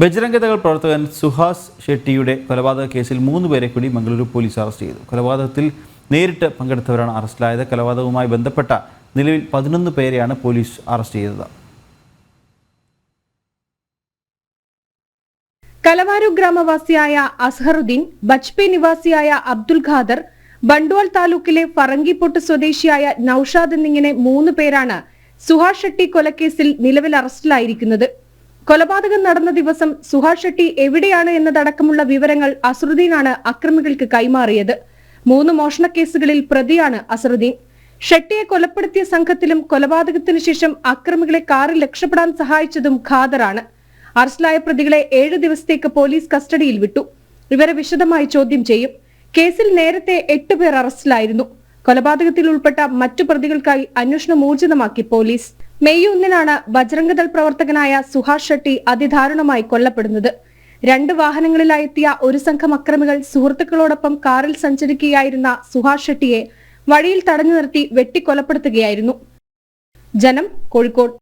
ബജരംഗതകൾ പ്രവർത്തകൻ സുഹാസ് ഷെട്ടിയുടെ കൊലപാതക കേസിൽ മൂന്ന് പേരെ കൂടി മംഗളൂരു പോലീസ് അറസ്റ്റ് ചെയ്തു. കൊലപാതകത്തിൽ നേരിട്ട് പങ്കെടുത്തവരാണ് അറസ്റ്റിലായത്. കൊലപാതകവുമായി ബന്ധപ്പെട്ട നിലവിൽ പതിനൊന്ന് പേരെയാണ് പോലീസ് അറസ്റ്റ് ചെയ്തത്. കലവാരു ഗ്രാമവാസിയായ അസ്ഹറുദ്ദീൻ ബജ്പേ നിവാസിയായ അബ്ദുൽ ഖാദർ ബണ്ടുവാൾ താലൂക്കിലെ ഫറങ്കിപ്പൊട്ട് സ്വദേശിയായ നൌഷാദ് എന്നിങ്ങനെ മൂന്ന് പേരാണ് സുഹാഷ് ഷെട്ടി കൊലക്കേസിൽ നിലവിൽ അറസ്റ്റിലായിരിക്കുന്നത്. കൊലപാതകം നടന്ന ദിവസം സുഹാഷ് ഷെട്ടി എവിടെയാണ് എന്നതടക്കമുള്ള വിവരങ്ങൾ അസറുദ്ദീനാണ് അക്രമികൾക്ക് കൈമാറിയത്. മൂന്ന് മോഷണ കേസുകളിൽ പ്രതിയാണ് അസറുദ്ദീൻ ഷെട്ടിയെ കൊലപ്പെടുത്തിയ സംഘത്തിലും കൊലപാതകത്തിനു ശേഷം അക്രമികളെ കാറിൽ രക്ഷപ്പെടാൻ സഹായിച്ചതും ഖാദറാണ്. അറസ്റ്റിലായ പ്രതികളെ ഏഴ് ദിവസത്തേക്ക് പോലീസ് കസ്റ്റഡിയിൽ വിട്ടു. ഇവരെ വിശദമായി ചോദ്യം ചെയ്യും. കേസിൽ നേരത്തെ എട്ട് പേർ അറസ്റ്റിലായിരുന്നു. കൊലപാതകത്തിൽ ഉൾപ്പെട്ട മറ്റു പ്രതികൾക്കായി അന്വേഷണം ഊർജിതമാക്കി പോലീസ്. മെയ് ഒന്നിനാണ് ബജ്രംഗദൾ പ്രവർത്തകനായ സുഹാഷ് ഷെട്ടി അതിദാരുണമായി കൊല്ലപ്പെടുന്നത്. രണ്ട് വാഹനങ്ങളിലായെത്തിയ ഒരു സംഘം അക്രമികൾ സുഹൃത്തുക്കളോടൊപ്പം കാറിൽ സഞ്ചരിക്കുകയായിരുന്ന സുഹാഷ് ഷെട്ടിയെ വഴിയിൽ തടഞ്ഞു നിർത്തി വെട്ടിക്കൊലപ്പെടുത്തുകയായിരുന്നു. ജനം കോഴിക്കോട്.